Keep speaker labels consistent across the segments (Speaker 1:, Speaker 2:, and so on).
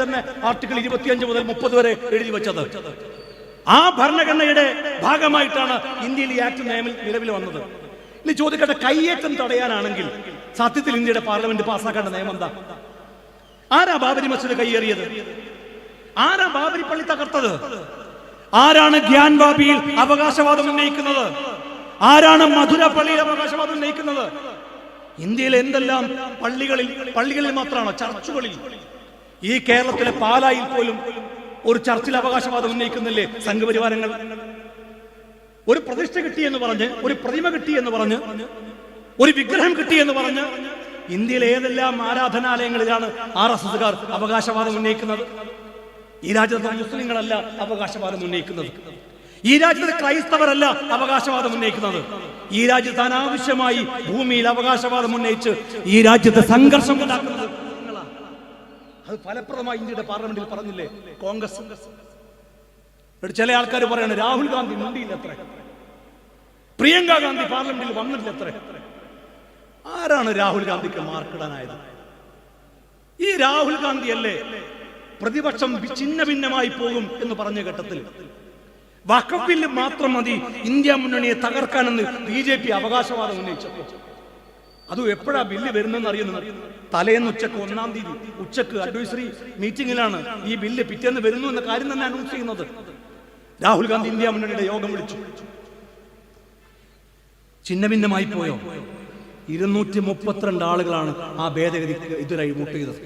Speaker 1: തന്നെ ആർട്ടിക്കിൾ ഇരുപത്തിയഞ്ച് മുതൽ മുപ്പത് വരെ എഴുതി വെച്ചത്. ആ ഭരണഘടനയുടെ ഭാഗമായിട്ടാണ് ഇന്ത്യയിൽ ഈ ആക്ട് നിയമം നിലവിൽ വന്നത്. ഇനി ചോദിക്കട്ടെ കയ്യേറ്റം തടയാനാണെങ്കിൽ സത്യത്തിൽ ഇന്ത്യയുടെ പാർലമെന്റ് പാസ്സാക്കേണ്ട നിയമം എന്താ? ആരാ ബാബരി മസ്ജിദ് കയ്യേറിയത്? ആരാ ബാബരി പള്ളി തകർത്തത്? ആരാണ് ഗ്യാൻ ബാബിയിൽ അവകാശവാദം ഉന്നയിക്കുന്നത്? ആരാണ് മധുര പള്ളിയിൽ അവകാശവാദം ഉന്നയിക്കുന്നത്? ഇന്ത്യയിലെ എന്തെല്ലാം പള്ളികളിൽ പള്ളികളിൽ മാത്രമാണോ ചർച്ചുകളിൽ ഈ കേരളത്തിലെ പാലായിൽ പോലും ഒരു ചർച്ചിൽ അവകാശവാദം ഉന്നയിക്കുന്നില്ലേ സംഘപരിവാരങ്ങൾ? ഒരു പ്രതിഷ്ഠ കിട്ടി എന്ന് പറഞ്ഞ് ഒരു പ്രതിമ കിട്ടി എന്ന് പറഞ്ഞ് ഒരു വിഗ്രഹം കിട്ടി എന്ന് പറഞ്ഞ് ഇന്ത്യയിലെ ഏതെല്ലാം ആരാധനാലയങ്ങളിലാണ് ആർ എസ് എസുകാർ അവകാശവാദം ഉന്നയിക്കുന്നത്? ഈ രാജ്യത്തെ മുസ്ലിങ്ങളല്ല അവകാശവാദം ഉന്നയിക്കുന്നത്. ഈ രാജ്യത്തെ ക്രൈസ്തവരല്ല അവകാശവാദം ഉന്നയിക്കുന്നത്. ഈ രാജ്യത്ത് അനാവശ്യമായി ഭൂമിയിൽ അവകാശവാദം ഉന്നയിച്ച് ഈ രാജ്യത്തെ സംഘർഷം ഉണ്ടാക്കുന്നത്. അത് ഫലപ്രദമായി ഇന്ത്യയുടെ പാർലമെന്റിൽ പറഞ്ഞില്ലേ? കോൺഗ്രസ്. ചില ആൾക്കാർ പറയാണ് രാഹുൽ ഗാന്ധി മുണ്ടിയില്ല അത്ര പ്രിയങ്ക ഗാന്ധി പാർലമെന്റിൽ വന്നിട്ടില്ല അത്ര ആരാണ് രാഹുൽ ഗാന്ധിക്ക് മാർക്കിടാനായത് ഈ രാഹുൽ ഗാന്ധി അല്ലേ പ്രതിപക്ഷം ചിന്ന ഭിന്നമായി പോകും എന്ന് പറഞ്ഞ ഘട്ടത്തിൽ? വഖഫിൽ മാത്രം മതി ഇന്ത്യ മുന്നണിയെ തകർക്കാനെന്ന് ബി ജെ പി അവകാശവാദം ഉന്നയിച്ചപ്പോൾ അതും എപ്പോഴാ ബില്ല് വരുന്നെന്ന് അറിയുന്നത് തലേന്ന് ഉച്ചയ്ക്ക് ഒന്നാം തീയതി ഉച്ചയ്ക്ക് അഡ്വൈസറി മീറ്റിംഗിലാണ് ഈ ബില്ല് പിറ്റേന്ന് വരുന്നു എന്ന കാര്യം തന്നെ അനൗൺസ് ചെയ്യുന്നത്. രാഹുൽ ഗാന്ധി ഇന്ത്യ മുന്നണിയുടെ യോഗം വിളിച്ചു. ചിഹ്നഭിന്നമായി പോയോ? ഇരുന്നൂറ്റി മുപ്പത്തിരണ്ട് ആളുകളാണ് ആ ഭേദഗതിക്ക് എതിരായി വോട്ട് ചെയ്തത്.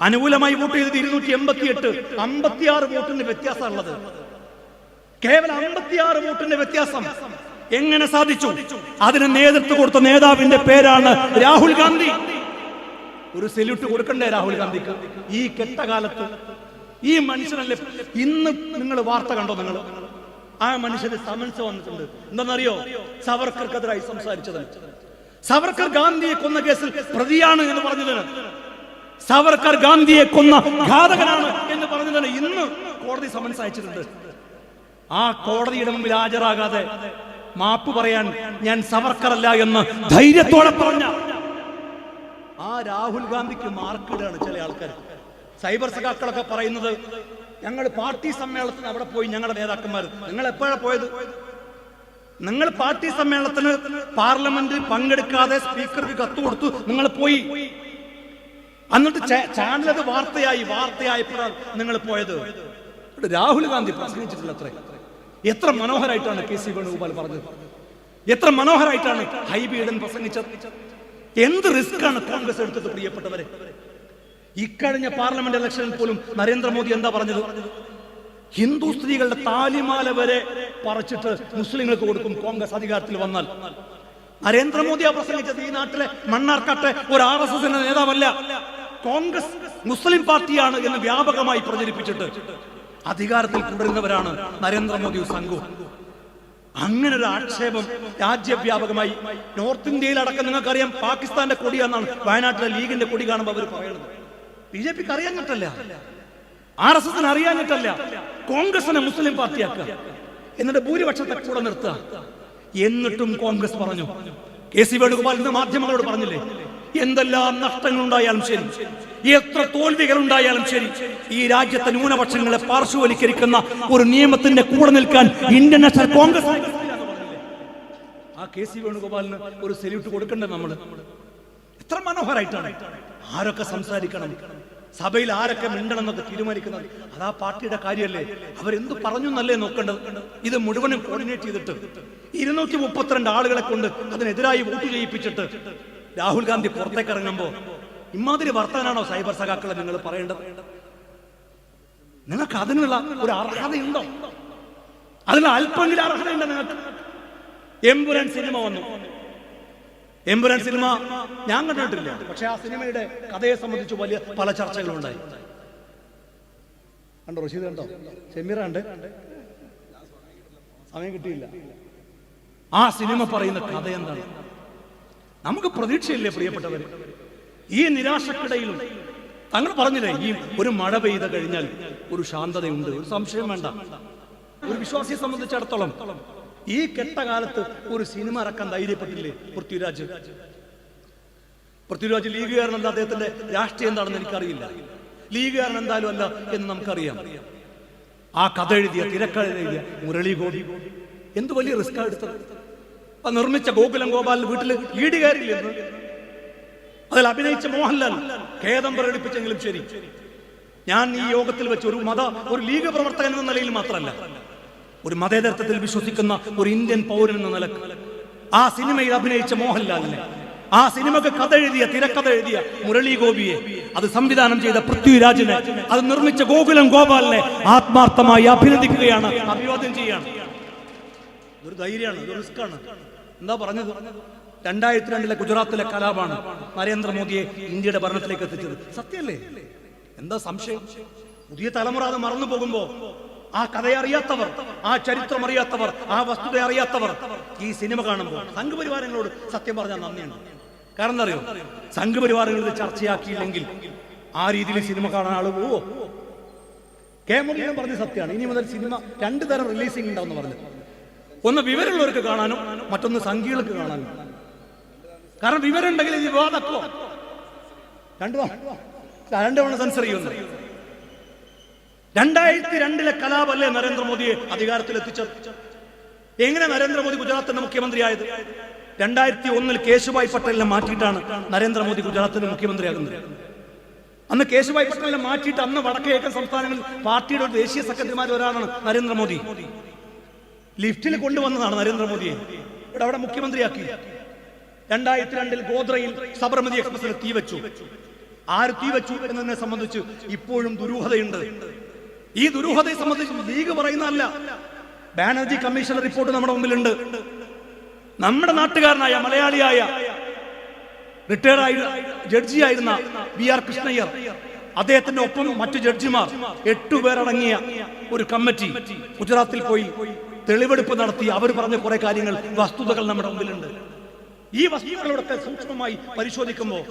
Speaker 1: അനുകൂലമായി വോട്ട് ചെയ്തത് ഇരുന്നൂറ്റി എൺപത്തി എട്ട് അമ്പത്തിയാറ് വോട്ടിന്റെ വ്യത്യാസമുള്ളത് കേവലം അമ്പത്തിയാറ് വോട്ടിന്റെ വ്യത്യാസം. എങ്ങനെ സാധിച്ചു? അതിന് നേതൃത്വം കൊടുത്ത നേതാവിന്റെ പേരാണ് രാഹുൽ ഗാന്ധി. ഒരു സെല്യൂട്ട് കൊടുക്കണ്ടേ രാഹുൽ ഗാന്ധിക്ക്? ഈ കെട്ട കാലത്ത് ഈ മനുഷ്യനല്ലേ ഇന്ന് നിങ്ങൾ വാർത്ത കണ്ടോ നിങ്ങൾ? ആ മനുഷ്യന് സമൻസ് വന്നിട്ടുണ്ട്. എന്താണെന്നറിയോ? സവർക്കർക്കെതിരായി സംസാരിച്ചത്. സവർക്കർ ഗാന്ധിയെ കൊന്ന കേസിൽ പ്രതിയാണ് എന്ന് പറഞ്ഞതിന്. സവർക്കർ ഗാന്ധിയെ കൊന്ന ഘാതകനാണ് എന്ന് പറഞ്ഞതിന് ഇന്ന് കോടതി സമൻസ് അയച്ചിട്ടുണ്ട്. ആ കോടതിയുടെ മുമ്പിൽ ഹാജരാകാതെ മാപ്പ് പറയാൻ ഞാൻ സവർക്കറല്ല എന്ന് ധൈര്യത്തോടെ പറഞ്ഞ. ആ രാഹുൽ ഗാന്ധിക്ക് മാർക്കിടാണ് ചില ആൾക്കാർ. സൈബർ സഖാക്കളൊക്കെ പറയുന്നത് ഞങ്ങൾ പാർട്ടി സമ്മേളനത്തിന് അവിടെ പോയി ഞങ്ങളുടെ നേതാക്കന്മാർ നിങ്ങൾ എപ്പോഴാണ് പോയത്? നിങ്ങൾ പാർട്ടി സമ്മേളനത്തിന് പാർലമെന്റിൽ പങ്കെടുക്കാതെ സ്പീക്കർക്ക് കത്ത് കൊടുത്തു നിങ്ങൾ പോയി. എന്നിട്ട് അത് വാർത്തയായി വാർത്തയായപ്പോഴാണ് നിങ്ങൾ പോയത്. രാഹുൽ ഗാന്ധി പ്രസംഗിച്ചിട്ടില്ല അത്രേ എത്ര മനോഹരായിട്ടാണ് കെ സി വേണുഗോപാൽ പറഞ്ഞത്? എത്ര മനോഹരായിട്ടാണ് ഹൈബീഡൻ പ്രസംഗിച്ചത്? എന്ത് റിസ്ക് ആണ് കോൺഗ്രസ് എടുത്തത് പ്രിയപ്പെട്ടവരെ? ഇക്കഴിഞ്ഞ പാർലമെന്റ് ഇലക്ഷനിൽ പോലും നരേന്ദ്രമോദി എന്താ പറഞ്ഞത്? ഹിന്ദു സ്ത്രീകളുടെ താലിമാല വരെ പറിച്ചിട്ട് മുസ്ലിങ്ങൾക്ക് കൊടുക്കും കോൺഗ്രസ് അധികാരത്തിൽ വന്നാൽ. നരേന്ദ്രമോദിയാ പ്രസംഗിച്ചത് ഈ നാട്ടിലെ മണ്ണാർക്കാട്ടെ ഒരു ആർ എസ് എസിന്റെ നേതാവല്ല. കോൺഗ്രസ് മുസ്ലിം പാർട്ടിയാണ് എന്ന് വ്യാപകമായി പ്രചരിപ്പിച്ചിട്ട്. അധികാരത്തിൽ തുടരുന്നവരാണ് നരേന്ദ്രമോദിയും സംഘവും അങ്ങനെ ഒരു ആക്ഷേപം രാജ്യവ്യാപകമായി നോർത്ത് ഇന്ത്യയിൽ അടക്കം നിങ്ങൾക്കറിയാം പാകിസ്ഥാന്റെ കൊടിയാണെന്നാണ് വയനാട്ടിലെ ലീഗിന്റെ കൊടി കാണുമ്പോൾ അവർ പറയുന്നത്. ബി ജെ പിക്ക് അറിയാഞ്ഞിട്ടല്ല. ആർ എസ് എസിന് അറിയാഞ്ഞിട്ടല്ല. കോൺഗ്രസിനെ മുസ്ലിം പാർട്ടിയാക്കുക. എന്നിട്ട് ഭൂരിപക്ഷത്തെ കൂടെ നിർത്തുക. എന്നിട്ടും കോൺഗ്രസ് പറഞ്ഞു. കെ സി വേണുഗോപാൽ ഇന്ന് മാധ്യമങ്ങളോട് പറഞ്ഞില്ലേ? എന്തെല്ലാം നഷ്ടങ്ങൾ ഉണ്ടായാലും ശരി എത്ര തോൽവികൾ ഉണ്ടായാലും ശരി ഈ രാജ്യത്തെ ന്യൂനപക്ഷങ്ങളെ പാർശ്വവൽക്കരിക്കുന്ന ഒരു നിയമത്തിന്റെ കൂടെ നിൽക്കാൻ ഇന്ത്യൻ നാഷണൽ കോൺഗ്രസ് ആ കെ സി വേണുഗോപാലിന് ഒരു സെല്യൂട്ട് കൊടുക്കണ്ടേ നമ്മൾ എത്ര മനോഹരായിട്ടാണ്. ആരൊക്കെ സംസാരിക്കണം? സഭയിൽ ആരൊക്കെ മിണ്ടണം എന്നൊക്കെ തീരുമാനിക്കുന്നത്? അതാ പാർട്ടിയുടെ കാര്യമല്ലേ? അവരെന്ത് പറഞ്ഞു എന്നല്ലേ നോക്കേണ്ടത്? ഇത് മുഴുവനും കോർഡിനേറ്റ് ചെയ്തിട്ട് ഇരുന്നൂറ്റി മുപ്പത്തിരണ്ട് ആളുകളെ കൊണ്ട് അതിനെതിരായി വോട്ട് ചെയ്യിപ്പിച്ചിട്ട് രാഹുൽ ഗാന്ധി പുറത്തേക്ക് ഇറങ്ങുമ്പോ ഇമാതിരി വർത്താനാണോ സൈബർ സഖാക്കളെ നിങ്ങൾ പറയേണ്ടത്? നിങ്ങൾക്ക് അതിനുള്ള ഒരു അർഹതയുണ്ടോ? അതിനുള്ള അല്പമെങ്കിലും അർഹതയുണ്ടോ നിങ്ങൾക്ക്? എംബുരൻ സിനിമ വന്നു. എംബുരൻ സിനിമ ഞാൻ കണ്ടിട്ടില്ല. പക്ഷെ ആ സിനിമയുടെ കഥയെ സംബന്ധിച്ച് വലിയ പല ചർച്ചകളും ഉണ്ടായി കണ്ടോ റഷീദ് കണ്ടോ? ഷെമീറ ഉണ്ട് സമയം കിട്ടിയില്ല. ആ സിനിമ പറയുന്ന കഥ എന്താണ്? നമുക്ക് പ്രതീക്ഷയില്ലേ പ്രിയപ്പെട്ടവർ? ഈ നിരാശക്കിടയിലും തങ്ങൾ പറഞ്ഞില്ലേ ഈ ഒരു മഴ പെയ്ത കഴിഞ്ഞാൽ ഒരു ശാന്തതയുണ്ട്. ഒരു സംശയം വേണ്ട. ഒരു വിശ്വാസിയെ സംബന്ധിച്ചിടത്തോളം ഈ കെട്ടകാലത്ത് ഒരു സിനിമ ഇറക്കാൻ ധൈര്യപ്പെട്ടില്ലേ പൃഥ്വിരാജ്? പൃഥ്വിരാജ് ലീഗുകാരനല്ല അദ്ദേഹത്തിന്റെ രാഷ്ട്രീയം എന്താണെന്ന് എനിക്കറിയില്ല. ലീഗുകാരൻ എന്തായാലും അല്ല എന്ന് നമുക്കറിയാം. ആ കഥ എഴുതിയ തിരക്കഥ എഴുതിയ മുരളി ഗോപി. എന്ത് വലിയ റിസ്ക് എടുത്തത്? ആ നിർമ്മിച്ച ഗോകുലം ഗോപാലിന്റെ വീട്ടിൽ ഈട് കയറിയില്ലെന്ന്. അതിൽ അഭിനയിച്ച മോഹൻലാൽ ഖേദം പ്രകടിപ്പിച്ചെങ്കിലും ശരി. ഞാൻ ഈ യോഗത്തിൽ വെച്ച് ഒരു മത ഒരു ലീഗ് പ്രവർത്തകൻ എന്ന നിലയിൽ മാത്രമല്ല ഒരു മതേതരത്വത്തിൽ വിശ്വസിക്കുന്ന ഒരു ഇന്ത്യൻ പൗരൻ എന്ന നിലയ്ക്ക് ആ സിനിമയിൽ അഭിനയിച്ച മോഹൻലാലിനെ ആ സിനിമക്ക് കഥ എഴുതിയ തിരക്കഥ എഴുതിയ മുരളി ഗോപിയെ അത് സംവിധാനം ചെയ്ത പൃഥ്വിരാജിനെ അത് നിർമ്മിച്ച ഗോകുലം ഗോപാലിനെ ആത്മാർത്ഥമായി അഭിനന്ദിക്കുകയാണ് അഭിവാദ്യം ചെയ്യുകയാണ്. ഒരു ധൈര്യമാണ് ഒരു റിസ്ക്കാണ്. എന്താ പറഞ്ഞത്? രണ്ടായിരത്തി രണ്ടിലെ ഗുജറാത്തിലെ കലാപാണ് നരേന്ദ്രമോദിയെ ഇന്ത്യയുടെ ഭരണത്തിലേക്ക് എത്തിച്ചത്. സത്യല്ലേ? എന്താ സംശയം? പുതിയ തലമുറ അത് മറന്നു പോകുമ്പോ ആ കഥയറിയാത്തവർ ആ ചരിത്രം അറിയാത്തവർ ആ വസ്തുത അറിയാത്തവർ ഈ സിനിമ കാണുമ്പോൾ സംഘപരിവാരങ്ങളോട് സത്യം പറഞ്ഞാൽ നന്ദിയാണ്. കാരണം അറിയോ? സംഘപരിവാരങ്ങൾ ഇത് ചർച്ചയാക്കിയില്ലെങ്കിൽ ആ രീതിയിൽ സിനിമ കാണാൻ ആൾ പോവോ? കെ പറഞ്ഞ സത്യമാണ്. ഇനി മുതൽ സിനിമ രണ്ടു തരം റിലീസിംഗ് ഉണ്ടാവും പറഞ്ഞു ഒന്ന് വിവരമുള്ളവർക്ക് കാണാനും മറ്റൊന്ന് സംഖ്യകൾക്ക് കാണാനും. കാരണം വിവരം ഉണ്ടെങ്കിൽ ഇത് വിവാദക്കോ രണ്ടു രണ്ടു തവണ സെൻസർ ചെയ്യുന്നു. രണ്ടായിരത്തി രണ്ടിലെ കലാപല്ലേ നരേന്ദ്രമോദിയെ അധികാരത്തിൽ എത്തിച്ചത് എങ്ങനെ നരേന്ദ്രമോദി ഗുജറാത്തിന്റെ മുഖ്യമന്ത്രി മുഖ്യമന്ത്രിയായത്? രണ്ടായിരത്തി ഒന്നിൽ കേശുഭായ് പട്ടേലിനെ മാറ്റിയിട്ടാണ് നരേന്ദ്രമോദി ഗുജറാത്തിന്റെ മുഖ്യമന്ത്രിയാകുന്നത്. അന്ന് കേശുഭായ് പട്ടേലിനെ മാറ്റിയിട്ട് അന്ന് വടക്കേക്കൻ സംസ്ഥാനങ്ങളിൽ പാർട്ടിയുടെ ദേശീയ സെക്രട്ടറിമാരൊരാളാണ് നരേന്ദ്രമോദി. ലിഫ്റ്റിൽ കൊണ്ടുവന്നതാണ് നരേന്ദ്രമോദിയെ. ഇവിടെ അവിടെ മുഖ്യമന്ത്രിയാക്കി. രണ്ടായിരത്തി രണ്ടിൽ ഗോദ്രയിൽ സബർമതി എക്സ്പ്രസിൽ തീവച്ചു ആര് തീവച്ചു എന്നതിനെ സംബന്ധിച്ച് ഇപ്പോഴും ദുരൂഹതയുണ്ട്. ഈ ദുരൂഹതയെ സംബന്ധിച്ച് ലീഗ് പറയുന്നതല്ല. ബാനർജി കമ്മീഷന്റെ റിപ്പോർട്ട് നമ്മുടെ മുമ്പിലുണ്ട്. നമ്മുടെ നാട്ടുകാരനായ മലയാളിയായ റിട്ടയർഡ് ജഡ്ജിയായിരുന്ന ബി ആർ കൃഷ്ണയ്യർ. അദ്ദേഹത്തിന്റെ ഒപ്പം മറ്റു ജഡ്ജിമാർ എട്ടുപേരടങ്ങിയ ഒരു കമ്മിറ്റി ഗുജറാത്തിൽ പോയി. തെളിവെടുപ്പ് നടത്തി അവർ പറഞ്ഞ കുറെ കാര്യങ്ങൾ വസ്തുതകൾ നമ്മുടെ മുമ്പിലുണ്ട്. ഈ വസ്തുതകളോടൊക്കെ സൂക്ഷ്മമായി പരിശോധിക്കുമ്പോൾ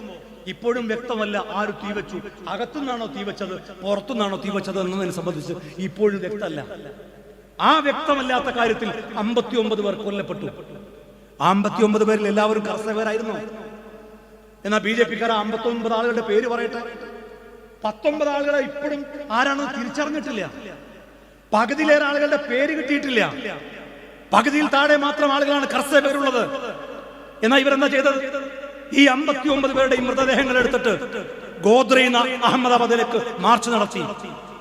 Speaker 1: ഇപ്പോഴും വ്യക്തമല്ല ആര് തീവച്ചു അകത്തുനിന്നാണോ തീവച്ചത് പുറത്തുനിന്നാണോ തീവച്ചത് എന്നതിനെ സംബന്ധിച്ച് ഇപ്പോഴും വ്യക്തമല്ല. ആ വ്യക്തമല്ലാത്ത കാര്യത്തിൽ അമ്പത്തി ഒമ്പത് പേർ കൊല്ലപ്പെട്ടു. അമ്പത്തി ഒമ്പത് പേരിൽ എല്ലാവരും കർഷകരായിരുന്നു. എന്നാൽ ബി ജെ പിക്കാർ അമ്പത്തി ഒമ്പത് ആളുകളുടെ പേര് പറയട്ടെ. പത്തൊമ്പത് ആളുകളെ ഇപ്പോഴും ആരാണെന്ന് തിരിച്ചറിഞ്ഞിട്ടില്ല. പകുതിയിലേറെ ആളുകളുടെ പേര് കിട്ടിയിട്ടില്ല. പകുതിയിൽ താഴെ മാത്രം ആളുകളാണ് കർഷക പേരുള്ളത്. എന്നാൽ ഇവരെന്താ ചെയ്തത്? ഈ അമ്പത്തി ഒമ്പത് പേരുടെ ഈ മൃതദേഹങ്ങൾ എടുത്തിട്ട് നിന്ന് അഹമ്മദാബാദിലേക്ക് മാർച്ച് നടത്തി.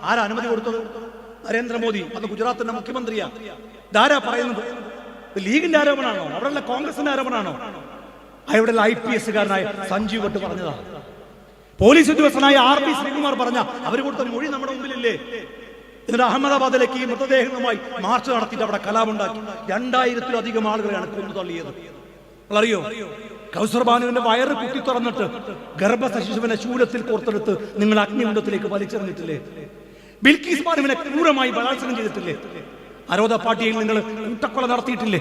Speaker 1: ആരാ അനുമതി കൊടുത്തത്? നരേന്ദ്രമോദി അത് ഗുജറാത്തിന്റെ മുഖ്യമന്ത്രിയാ. ഇതാരാ പറയുന്നത്? ലീഗിന്റെ ആരോപണമാണോ? അവിടെയുള്ള കോൺഗ്രസിന്റെ ആരോപണമാണോ? അവിടെ ഐ പി എസ്സുകാരനായ സഞ്ജീവ് ഭട്ട് പറഞ്ഞതാ. പോലീസ് ഉദ്യോഗസ്ഥനായ ആർ പി ശ്രീകുമാർ പറഞ്ഞ അവർ കൊടുത്ത മൊഴി നമ്മുടെ മുമ്പിലില്ലേ? എന്നിട്ട് അഹമ്മദാബാദിലേക്ക് ഈ മൃതദേഹങ്ങളുമായി മാർച്ച് നടത്തിയിട്ട് അവിടെ കലാപുണ്ടാക്കി രണ്ടായിരത്തിലധികം ആളുകളെയാണ് കൊന്നു തള്ളിയത്. അറിയോ കൗസർബാനുവിന്റെ വയറ് കുത്തി തുറന്നിട്ട് ഗർഭശിശുവിനെ ശിശുവിനെ ശൂലത്തിൽ കോർത്തെടുത്ത് നിങ്ങൾ അഗ്നികുണ്ടത്തിലേക്ക് വലിച്ചെറിഞ്ഞിട്ടില്ലേ? ബിൽക്കീസ് ബാനുവിനെ ക്രൂരമായി ബലാത്സംഗം ചെയ്തിട്ടില്ലേ? അരോധ പാർട്ടിയിൽ നിങ്ങൾ കൂട്ടക്കൊല നടത്തിയിട്ടില്ലേ?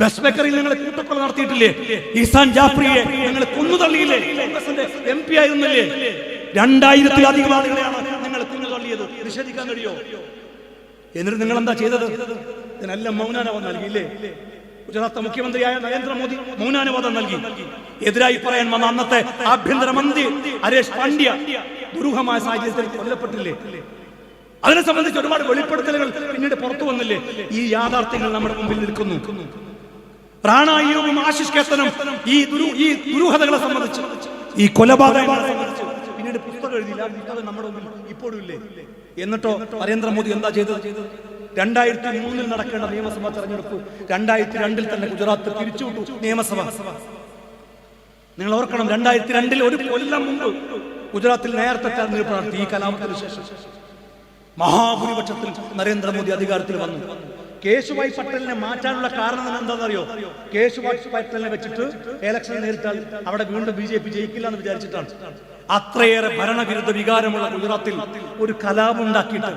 Speaker 1: ബസ് ബേക്കറിയിൽ നിങ്ങൾ കൂട്ടക്കൊല നടത്തിയിട്ടില്ലേ? ഇസാൻ ജാഫ്രിയെ നിങ്ങൾ കൊന്നു തള്ളിയില്ലേ? എം പി ആയിരുന്നില്ലേ? രണ്ടായിരത്തിലധികം ആളുകളെയാണ് നിങ്ങൾ നിഷേധിക്കാൻ കഴിയോ? എന്നിട്ട് നിങ്ങൾ എന്താ ചെയ്തത് ഇതിനെല്ലാം മൗനാനവം നൽകിയില്ലേ? ഗുജറാത്ത് മുഖ്യമന്ത്രിയായ നരേന്ദ്രമോദി മൗനാനുവാദം നൽകി. എതിരായി പറയാൻ വന്ന അന്നത്തെ ആഭ്യന്തരമന്ത്രി ഹരേഷ് പാണ്ഡ്യ ദുരൂഹമായ സാഹചര്യത്തിൽ കൊല്ലപ്പെട്ടില്ലേ? അതിനെ സംബന്ധിച്ച് ഒരുപാട് വെളിപ്പെടുത്തലുകൾ പിന്നീട് പുറത്തു വന്നില്ലേ? ഈ യാഥാർത്ഥ്യങ്ങൾ നമ്മുടെ മുമ്പിൽ നിൽക്കുന്നു. റാണായിയും ആശിഷ് കേത്തനും ഈ ഈ ദുരൂഹതകളെ സംബന്ധിച്ച് ഈ കൊലപാതകങ്ങളെ സംബന്ധിച്ച് പിന്നീട് പുസ്തകം എഴുതിയില്ല. ആ പുസ്തകം നമ്മുടെ മുമ്പിൽ ഇപ്പോഴും ഇല്ലേ? എന്നിട്ടോ നരേന്ദ്രമോദി എന്താ ചെയ്തത്? രണ്ടായിരത്തി മൂന്നിൽ നടക്കേണ്ട നിയമസഭാ തെരഞ്ഞെടുപ്പ് രണ്ടായിരത്തി രണ്ടിൽ തന്നെ ഗുജറാത്ത് പിരിച്ചുവിട്ടു നിയമസഭ. നിങ്ങൾ ഓർക്കണം രണ്ടായിരത്തി രണ്ടിൽ ഒരു കൊല്ലം മുമ്പ് ഗുജറാത്തിൽ നേരത്തെ തെരഞ്ഞെടുപ്പ് നടത്തി ഈ കലാപത്തിന് ശേഷം. മഹാഭൂരിപക്ഷത്തിൽ നരേന്ദ്രമോദി അധികാരത്തിൽ വന്നു. കേശുഭായ് പട്ടേലിനെ മാറ്റാനുള്ള കാരണം എന്താണെന്നറിയോ? കേശുഭായ് പട്ടേലിനെ വെച്ചിട്ട് ഇലക്ഷൻ നേരിട്ടാൽ അവിടെ വീണ്ടും ബി ജെ പി ജയിക്കില്ല എന്ന് വിചാരിച്ചിട്ടാണ്. അത്രയേറെ ഭരണവിരുദ്ധ വികാരമുള്ള ഗുജറാത്തിൽ ഒരു കലാപമുണ്ടാക്കിയിട്ട്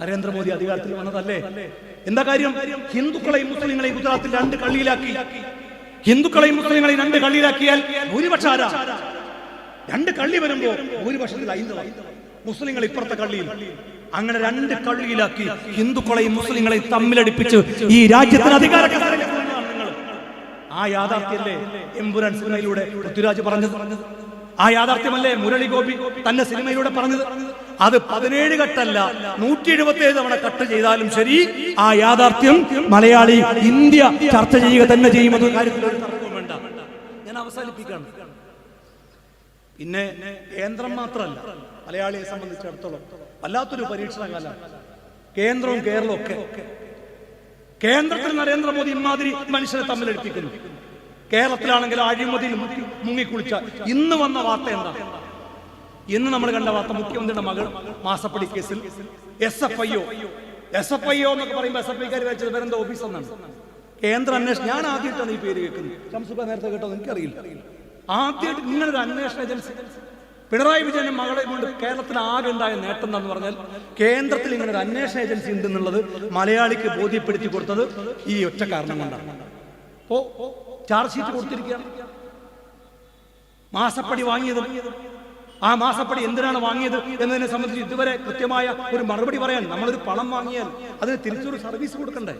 Speaker 1: നരേന്ദ്രമോദി അധികാരത്തിൽ വന്നതല്ലേ? എന്താ കാര്യം? ഹിന്ദുക്കളെയും മുസ്ലിങ്ങളെയും ഗുജറാത്തിൽ രണ്ട് കള്ളിയിലാക്കി. ഹിന്ദുക്കളെയും മുസ്ലിങ്ങളെയും രണ്ട് കള്ളിയിലാക്കിയാൽ ഭൂരിപക്ഷം ആരാ? രണ്ട് കള്ളി വരുമ്പോ ഭൂരിപക്ഷത്തിൽ ഹൈന്ദവ. മുസ്ലിങ്ങൾ ഇപ്പുറത്തെ കള്ളിയിൽ. അങ്ങനെ രണ്ട് കള്ളിയിലാക്കി ഹിന്ദുക്കളെയും മുസ്ലിങ്ങളെയും തമ്മിലടിപ്പിച്ച് ഈ രാജ്യത്തിന് അധികാര. ആ യാഥാർത്ഥ്യല്ലേ എമ്പുരാൻ സിനിമയിലൂടെ പൃഥ്വിരാജ് പറഞ്ഞത്. ആ യാഥാർത്ഥ്യമല്ലേ മുരളി ഗോപി തന്റെ സിനിമയിലൂടെ പറഞ്ഞത്? അത് പതിനേഴ് കട്ടല്ല നൂറ്റി എഴുപത്തി ഏഴ് തവണ കട്ട് ചെയ്താലും ശരി. ആ യാഥാർത്ഥ്യം മലയാളി ഇന്ത്യ ചർച്ച ചെയ്യുക തന്നെ ചെയ്യുമെന്ന് കാര്യത്തിൽ ഞാൻ അവസാനിപ്പിക്കുകയാണ് പിന്നെ കേന്ദ്രം മാത്രമല്ല മലയാളിയെ സംബന്ധിച്ചിടത്തോളം വല്ലാത്തൊരു പരീക്ഷണ കാലം കേന്ദ്രവും കേരളവും ഒക്കെ. കേന്ദ്രത്തിൽ നരേന്ദ്രമോദി ഇമാതിരി മനുഷ്യരെ തമ്മിലെടുപ്പിക്കുന്നു. കേരളത്തിലാണെങ്കിൽ അഴിമതിയിൽ മുങ്ങിക്കുളിച്ച ഇന്ന് വന്ന വാർത്ത എന്താ? ഇന്ന് നമ്മൾ കണ്ട വാർത്ത മുഖ്യമന്ത്രിയുടെ മകൾ മാസപ്പടി കേസിൽ S F I O. S F I O എന്നൊക്കെ പറയുമ്പോൾ എസ് എഫ് ഐക്കാർ വെച്ചത് വേറെ ഓഫീസ് എന്നാണ്. കേന്ദ്ര അന്വേഷണം ഞാൻ ആദ്യമായിട്ടാണ് ഈ പേര് കേൾക്കുന്നത്. ശംസുബ നേരത്തെ കേട്ടോ എനിക്കറിയില്ല. ആദ്യമായിട്ട് ഇങ്ങനൊരു അന്വേഷണ ഏജൻസി. പിണറായി വിജയനും മകളെ കൊണ്ട് കേരളത്തിൽ ആകെ ഉണ്ടായ നേട്ടം എന്താന്ന് പറഞ്ഞാൽ കേന്ദ്രത്തിൽ ഇങ്ങനെ ഒരു അന്വേഷണ ഏജൻസി ഉണ്ടെന്നുള്ളത് മലയാളിക്ക് ബോധ്യപ്പെടുത്തി കൊടുത്തത് ഈ ഒറ്റ കാരണം കൊണ്ടാണ്. ഓ ചാർജ് ഷീറ്റ് കൊടുത്തിരിക്കുകയാണ്. മാസപ്പടി വാങ്ങിയത് ആ മാസപ്പടി എന്തിനാണ് വാങ്ങിയത് എന്നതിനെ സംബന്ധിച്ച് ഇതുവരെ കൃത്യമായ ഒരു മറുപടി പറയാൻ നമ്മളൊരു പണം വാങ്ങിയാൽ അതിന് തിരിച്ചൊരു സർവീസ് കൊടുക്കണ്ടേ?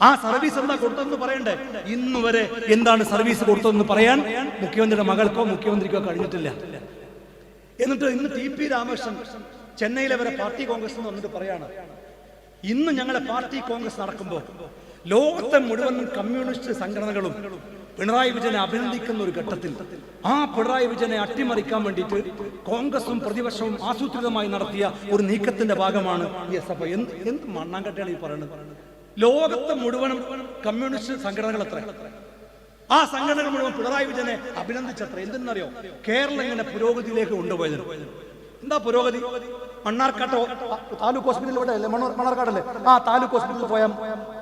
Speaker 1: ആ സർവീസ് എന്താ കൊടുത്തതെന്ന് പറയണ്ടേ? ഇന്ന് വരെ എന്താണ് സർവീസ് കൊടുത്തതെന്ന് പറയാൻ മുഖ്യമന്ത്രിയുടെ മകൾക്കോ മുഖ്യമന്ത്രിക്കോ കഴിഞ്ഞിട്ടില്ല. എന്നിട്ട് ഇന്ന് ടി പി രാമകൃഷ്ണൻ ചെന്നൈയിലെ വരെ പാർട്ടി കോൺഗ്രസ് എന്ന് വന്നിട്ട് പറയാണ്. ഇന്ന് ഞങ്ങളുടെ പാർട്ടി കോൺഗ്രസ് നടക്കുമ്പോൾ ലോകത്തെ മുഴുവൻ കമ്മ്യൂണിസ്റ്റ് സംഘടനകളും പിണറായി വിജയനെ അഭിനന്ദിക്കുന്ന ഒരു ഘട്ടത്തിൽ ആ പിണറായി വിജയനെ അട്ടിമറിക്കാൻ വേണ്ടിയിട്ട് കോൺഗ്രസും പ്രതിപക്ഷവും ആസൂത്രിതമായി നടത്തിയ ഒരു നീക്കത്തിന്റെ ഭാഗമാണ് എസ് എഫ് ഐ. എന്ത് മണ്ണാങ്കട്ടയാണ് ഈ പറയുന്നത്? ലോകത്തെ മുഴുവനും കമ്മ്യൂണിസ്റ്റ് സംഘടനകൾ എത്ര? ആ സംഘടനകൾ മുഴുവൻ പിണറായി വിജയനെ അഭിനന്ദിച്ചത്ര? എന്തെന്നറിയോ? കേരളം ഇങ്ങനെ പുരോഗതിയിലേക്ക് കൊണ്ടുപോയത്. എന്താ പുരോഗതി? മണ്ണാർക്കാട്ടോ താലൂക്ക് ഹോസ്പിറ്റലിൽ ഇവിടെ അല്ലേ? മണ്ണാർ മണ്ണാർക്കാടല്ലേ ആ താലൂക്ക് ഹോസ്പിറ്റലിൽ പോയാൽ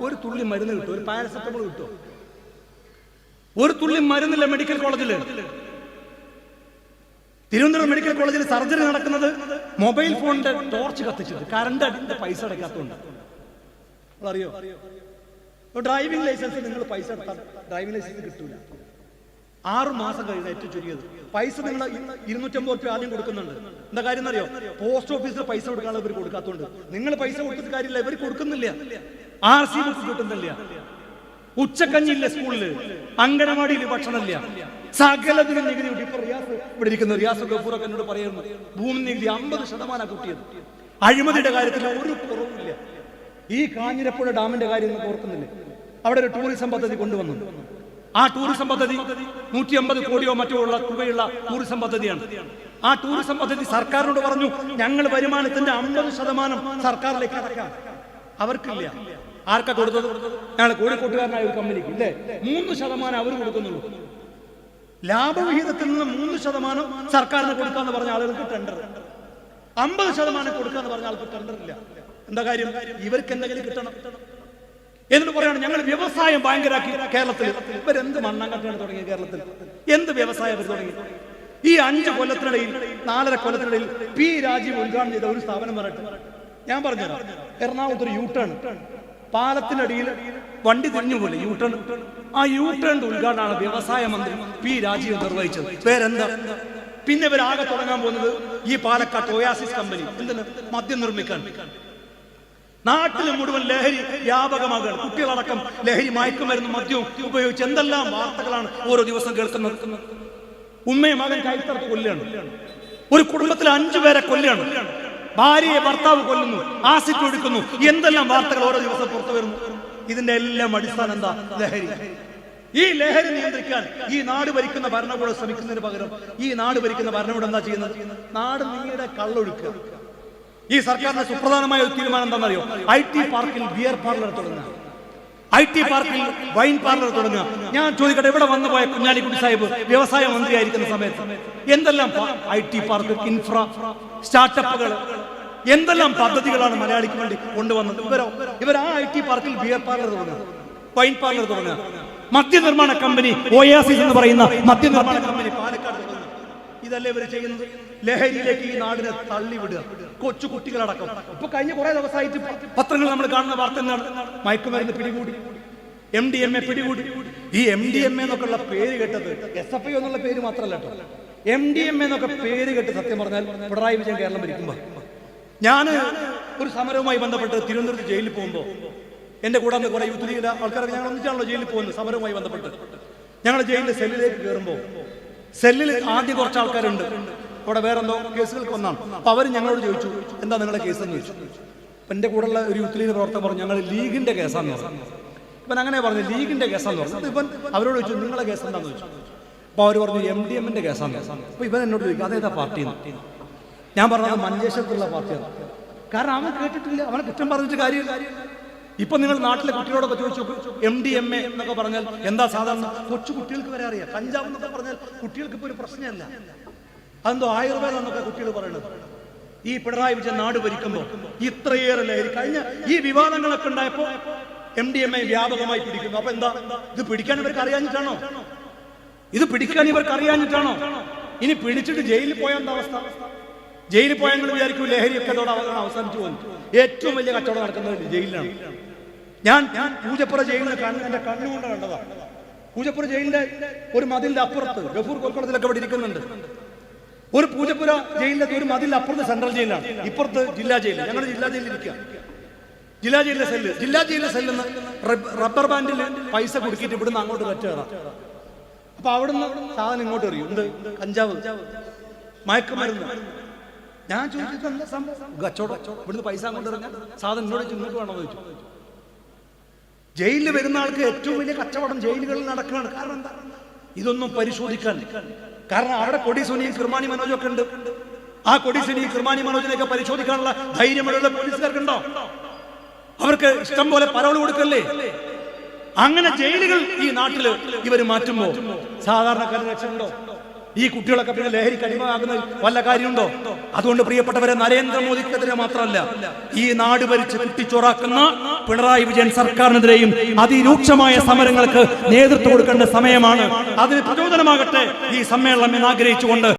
Speaker 1: ഒരു തുള്ളി മരുന്ന് കിട്ടും. ഒരു പാരസെറ്റമോൾ കിട്ടും. ഒരു തുള്ളി മരുന്നില്ല മെഡിക്കൽ കോളേജിൽ തിരുവനന്തപുരം മെഡിക്കൽ കോളേജിൽ സർജറി നടക്കുന്നത് മൊബൈൽ ഫോണിന്റെ ടോർച്ച് കത്തിച്ചത്. കറണ്ട് അടിന്റെ പൈസ അടയ്ക്കാത്തതുകൊണ്ട്. അറിയോ ഡ്രൈവിംഗ് ലൈസൻസ് നിങ്ങൾ പൈസ അടക്കാം ഡ്രൈവിംഗ് ലൈസൻസ് കിട്ടൂല. ആറ് മാസം കഴിഞ്ഞ ഏറ്റവും ചുരുങ്ങിയത്. പൈസ നിങ്ങൾ ഇരുന്നൂറ്റമ്പത് റുപ്യ ആദ്യം കൊടുക്കുന്നുണ്ട്. എന്താ കാര്യം എന്നറിയോ? പോസ്റ്റ് ഓഫീസിൽ പൈസ കൊടുക്കാനുള്ള ഇവർ കൊടുക്കാത്തതുകൊണ്ട് നിങ്ങൾ പൈസ കൊടുത്തിട്ട് കാര്യമില്ല ഇവർ കൊടുക്കുന്നില്ല. ആർ സി ബുക്ക് കിട്ടുന്നില്ല. ഉച്ചക്കഞ്ഞില്ല സ്കൂളിൽ. അങ്കനവാടിയിൽ ഭക്ഷണമില്ല. സകലത്തിനും നികുതി കൂട്ടി. റിയാസ് ഇവിടെ ഇരിക്കുന്ന. റിയാസ് ഗഫൂറൊക്കെ എന്നോട് പറയുന്നു. ഭൂമി നികുതി അമ്പത് ശതമാനം കൂട്ടിയത്. അഴിമതിയുടെ കാര്യത്തിൽ ഒരു കുറവുമില്ല. ഈ കാഞ്ഞിരപ്പുഴ ഡാമിന്റെ കാര്യം ഓർക്കുന്നില്ലേ? അവിടെ ഒരു ടൂറിസം പദ്ധതി കൊണ്ടുവന്നു. ആ ടൂറിസം പദ്ധതി നൂറ്റി അമ്പത് കോടിയോ മറ്റോ ഉള്ള തുകയുള്ള ടൂറിസം പദ്ധതിയാണ്. ആ ടൂറിസം പദ്ധതി സർക്കാരിനോട് പറഞ്ഞു ഞങ്ങൾ വരുമാനത്തിന്റെ അമ്പത് ശതമാനം സർക്കാരിലേക്ക് അടക്കാം അവർക്കില്ല. ആർക്കാ കൊടുത്തത്? ഞങ്ങൾ കോഴിക്കോട്ടുകാരനായ ഒരു കമ്പനിക്ക് ഇല്ലേ? മൂന്ന് ശതമാനം അവർ കൊടുക്കുന്നുള്ളൂ. ലാഭവിഹിതത്തിൽ നിന്ന് മൂന്ന് ശതമാനം സർക്കാരിന് കൊടുക്കാന്ന് പറഞ്ഞ ആളുകൾക്ക് ടെൻഡർ അമ്പത് ശതമാനം കൊടുക്കാന്ന് പറഞ്ഞ ആൾക്ക് ടെൻഡർ ഇല്ല. എന്താ കാര്യം? ഇവർക്ക് എന്തെങ്കിലും കിട്ടണം. എന്നിട്ട് പറയാണ് ഞങ്ങൾ വ്യവസായം ഭയങ്കരാക്കി കേരളത്തിൽ ഇവരെന്ത് മണ്ണാങ്കട്ടാണ് തുടങ്ങി കേരളത്തിൽ? എന്ത് വ്യവസായം തുടങ്ങി? ഈ അഞ്ച് കൊല്ലത്തിനിടയിൽ നാലര കൊല്ലത്തിനിടയിൽ പി രാജീവ് ഉദ്ഘാടനം ചെയ്ത ഒരു സ്ഥാപനം പറയട്ടെ. ഞാൻ പറഞ്ഞു എറണാകുളത്ത് ഒരു യൂട്ടേൺ പാലത്തിനടിയിൽ വണ്ടി തിരിഞ്ഞു പോലെ യൂട്ടേൺ ആ യൂട്ടേണിന്റെ ഉദ്ഘാടനമാണ് വ്യവസായ മന്ത്രി പി രാജീവ് നിർവഹിച്ചത്. പേരെന്താ? പിന്നെ ഇവരാകെ തുടങ്ങാൻ പോകുന്നത് ഈ പാലക്കാട്ട് ഒയാസിസ് കമ്പനി എന്തിന് മദ്യം നിർമ്മിക്കാൻ. നാട്ടിൽ മുഴുവൻ ലഹരി വ്യാപകമാകുകയാണ്. കുട്ടികളടക്കം ലഹരി മയക്കുമരുന്ന് മദ്യവും ഉപയോഗിച്ച് എന്തെല്ലാം വാർത്തകളാണ് ഓരോ ദിവസം കേൾക്കുന്നത്? ഉമ്മയും മകൻ കൈത്തറത്ത് കൊല്ലുകയാണ്. ഒരു കുടുംബത്തിൽ അഞ്ചു പേരെ കൊല്ലുകയാണ്. ഭാര്യയെ ഭർത്താവ് കൊല്ലുന്നു ആസിറ്റ് ഒഴുക്കുന്നു. എന്തെല്ലാം വാർത്തകൾ ഓരോ ദിവസം പുറത്തു വരുന്നു? ഇതിന്റെ എല്ലാം അടിസ്ഥാനം എന്താ? ലഹരി. ഈ ലഹരി നിയന്ത്രിക്കാൻ ഈ നാട് ഭരിക്കുന്ന ഭരണകൂടം ശ്രമിക്കുന്നതിന് പകരം ഈ നാട് ഭരിക്കുന്ന ഭരണകൂടം എന്താ ചെയ്യുന്നത്? നാട് നീടെ കള്ളൊഴുക്കുക. ഈ സർക്കാരിന്റെ സുപ്രധാനമായ ഒരു തീരുമാനം എന്താണെന്നറിയോ? ഐ ടി പാർക്കിൽ ബിയർ പാർലർ തുടങ്ങുക. ഐ ടി പാർക്കിൽ വൈൻ പാർലർ തുടങ്ങുക. ഞാൻ ചോദിക്കട്ടെ ഇവിടെ വന്നു പോയ കുഞ്ഞാലിക്കുട്ടി സാഹിബ്? വ്യവസായ മന്ത്രി മന്ത്രിയായിരിക്കുന്ന സമയത്ത്. എന്തെല്ലാം ഐ ടി പാർക്ക് ഇൻഫ്ര സ്റ്റാർട്ടപ്പുകൾ എന്തെല്ലാം പദ്ധതികളാണ് മലയാളിക്ക് വേണ്ടി കൊണ്ടുവന്നത്? ഇവരോ? ഇവർ ആ ഐ ടി പാർക്കിൽ ബിയർ പാർലർ തുടങ്ങുക. വൈൻ പാർലർ തുടങ്ങുക. മദ്യനിർമ്മാണ കമ്പനി ഒയാസിസ് എന്ന് പറയുന്ന മദ്യനിർമ്മാണ കമ്പനി പാലക്കാട് ഇതല്ലേ ഇവർ ചെയ്യുന്നത്? ലഹരിയിലേക്ക് ഈ നാടിനെ തള്ളിവിടുക. കൊച്ചു കുട്ടികളടക്കം. ഇപ്പൊ കഴിഞ്ഞ കുറെ ദിവസമായിട്ട് പത്രങ്ങൾ നമ്മൾ കാണുന്ന വാർത്ത എന്താണ്? മയക്കുമരുന്ന് പിടികൂടി. എം ഡി എം എ പിടികൂടി. ഈ എം ഡി എം എന്നൊക്കെ ഉള്ള പേര് കേട്ടത് എസ് എഫ് ഐ എന്നുള്ള പേര് മാത്രമല്ല കേട്ടോ. എം ഡി എം എ എന്നൊക്കെ പേര് കേട്ട് സത്യം പറഞ്ഞാൽ പിണറായി വിജയൻ കേരളം ഭരിക്കുമ്പോ. ഞാൻ ഒരു സമരവുമായി ബന്ധപ്പെട്ട് തിരുവനന്തപുരത്ത് ജയിലിൽ പോകുമ്പോൾ എന്റെ കൂടെ അന്ന് കുറെ യൂത്ത് ലീഗിലെ ആൾക്കാരൊക്കെ ഞങ്ങൾ ഒന്നിച്ചാണല്ലോ ജയിലിൽ പോകുന്നത് സമരവുമായി ബന്ധപ്പെട്ട്. ഞങ്ങൾ ജയിലിന്റെ സെല്ലിലേക്ക് കയറുമ്പോൾ സെല്ലിൽ ആദ്യം കുറച്ച് ആൾക്കാരുണ്ട്. അവിടെ വേറെന്തോ കേസുകൾക്ക് വന്നാണ്. അപ്പൊ അവർ ഞങ്ങളോട് ചോദിച്ചു എന്താ നിങ്ങളുടെ കേസ് എന്ന് ചോദിച്ചു? എന്റെ ഉള്ള ഒരു യൂത്ത് ലീഗ് പ്രവർത്തകർ പറഞ്ഞു ഞങ്ങൾ ലീഗിന്റെ കേസാന്ന് പറഞ്ഞു. അങ്ങനെ പറഞ്ഞു ലീഗിന്റെ കേസാന്ന് പറഞ്ഞു. ഇപ്പം അവരോട് ചോദിച്ചു നിങ്ങളുടെ കേസ് എന്താന്ന് ചോദിച്ചു? അപ്പൊ അവർ പറഞ്ഞു എം ഡി എമ്മിന്റെ കേസാന്ന് അപ്പൊ ഇവൻ എന്നോട് ചോദിക്കും അതേതാ പാർട്ടി ഞാൻ പറഞ്ഞത് മഞ്ചേശ്വരത്തുള്ള പാർട്ടിയാണ്. കാരണം അവൻ കേട്ടിട്ടില്ല അവനെ കുറ്റം പറഞ്ഞിട്ട് കാര്യമില്ല. ഇപ്പൊ നിങ്ങൾ നാട്ടിലെ കുട്ടികളോടൊക്കെ ചോദിച്ചു എം ഡി എം എ എന്നൊക്കെ പറഞ്ഞാൽ എന്താ സാധാരണ കൊച്ചു കുട്ടികൾക്ക് വരെ അറിയാം. കഞ്ചാവ് എന്നൊക്കെ പറഞ്ഞാൽ കുട്ടികൾക്ക് ഇപ്പോൾ ഒരു പ്രശ്നമല്ല. അതെന്തോ ആയുർവേദം എന്നൊക്കെ കുട്ടികൾ പറയുന്നത്. ഈ പിണറായി വിജയൻ നാട് ഭരിക്കുമ്പോൾ ഇത്രയേറെ ലഹരി കഴിഞ്ഞ ഈ വിവാദങ്ങളൊക്കെ ഉണ്ടായപ്പോ എം ഡി എം എ വ്യാപകമായി പിടിക്കുന്നു. അപ്പൊ എന്താ? ഇത് പിടിക്കാൻ ഇവർക്ക് അറിയാഞ്ഞിട്ടാണോ? ഇത് പിടിക്കാൻ ഇവർക്ക് അറിയാഞ്ഞിട്ടാണോ? ഇനി പിടിച്ചിട്ട് ജയിലിൽ പോയാൽ എന്താ അവസ്ഥ? ജയിലിൽ പോയാൽ വിചാരിക്കും ലഹരി അവ- അവസാനിച്ചു പോകുന്നു. ഏറ്റവും വലിയ കച്ചവടം നടക്കുന്നത് ജയിലിലാണ്. ഞാൻ ഞാൻ പൂജപ്പുറ ജയിലിനെ കണ്ണ് എന്റെ കണ്ണുകൊണ്ട് കണ്ടതാ. പൂജപ്പുറ ജയിലിന്റെ ഒരു മതിലിന്റെ അപ്പുറത്ത് ഗഫൂർ കൊൽക്കടത്തിലൊക്കെ ഇവിടെ ഇരിക്കുന്നുണ്ട്. ഒരു പൂജപ്പുര ജയിലിന്റെ ഒരു മതിലിന്റെ അപ്പുറത്ത് സെൻട്രൽ ജയിലാണ് ഇപ്പുറത്ത് ജില്ലാ ജയിൽ ഞങ്ങളുടെ ജില്ലാ ജയിലിൽ ഇരിക്കുക ജില്ലാ ജയിലിലെ സെല്ല്. ജില്ലാ ജയിലിലെ സെല്ല് റബ്ബർ ബാൻഡിൽ പൈസ കൊടുക്കിയിട്ട് ഇവിടുന്ന് അങ്ങോട്ട് കയറാം അപ്പൊ അവിടുന്ന് സാധനം ഇങ്ങോട്ട് എറിയും. എന്ത്? കഞ്ചാവ്. മയക്കുമരുന്ന്. ഞാൻ ചോദിച്ചിട്ട് എന്താ സംഭവം? കച്ചവടം. ഇവിടുന്ന് പൈസ അങ്ങോട്ട് ഇറങ്ങാൻ സാധനം ഇങ്ങോട്ട് ഇങ്ങോട്ട് വേണമെന്ന് ചോദിച്ചു. ജയിലിൽ വരുന്ന ആൾക്ക് ഏറ്റവും വലിയ കച്ചവടം ജയിലുകളിൽ നടക്കുകയാണ്. കാരണം എന്താ? ഇതൊന്നും പരിശോധിക്കാൻ. കാരണം അവിടെ കൊടി സുനിയും മനോജും ഒക്കെ ഉണ്ട്. ആ കൊടി സുനി കിർമാനി മനോജിനെയൊക്കെ പരിശോധിക്കാനുള്ള ധൈര്യമുള്ള പോലീസുകാർക്കുണ്ടോ? അവർക്ക് ഇഷ്ടം പോലെ പരോൾ കൊടുക്കല്ലേ? അങ്ങനെ ജയിലുകൾ ഈ നാട്ടിൽ ഇവർ മാറ്റുമ്പോ സാധാരണക്കാരന് രക്ഷയുണ്ടോ ഈ കുട്ടികളൊക്കെ പിന്നെ ലഹരി കടിമയാകുന്നതിൽ വല്ല കാര്യമുണ്ടോ? അതുകൊണ്ട് പ്രിയപ്പെട്ടവരെ നരേന്ദ്രമോദിക്കെതിരെ മാത്രമല്ല ഈ നാട് ഭരിച്ച് കുട്ടിച്ചോറാക്കുന്ന പിണറായി വിജയൻ സർക്കാരിനെതിരെയും അതിരൂക്ഷമായ സമരങ്ങൾക്ക് നേതൃത്വം കൊടുക്കേണ്ട സമയമാണ്. അതിന് പ്രചോദനമാകട്ടെ ഈ സമ്മേളനം എന്ന് ആഗ്രഹിച്ചുകൊണ്ട്.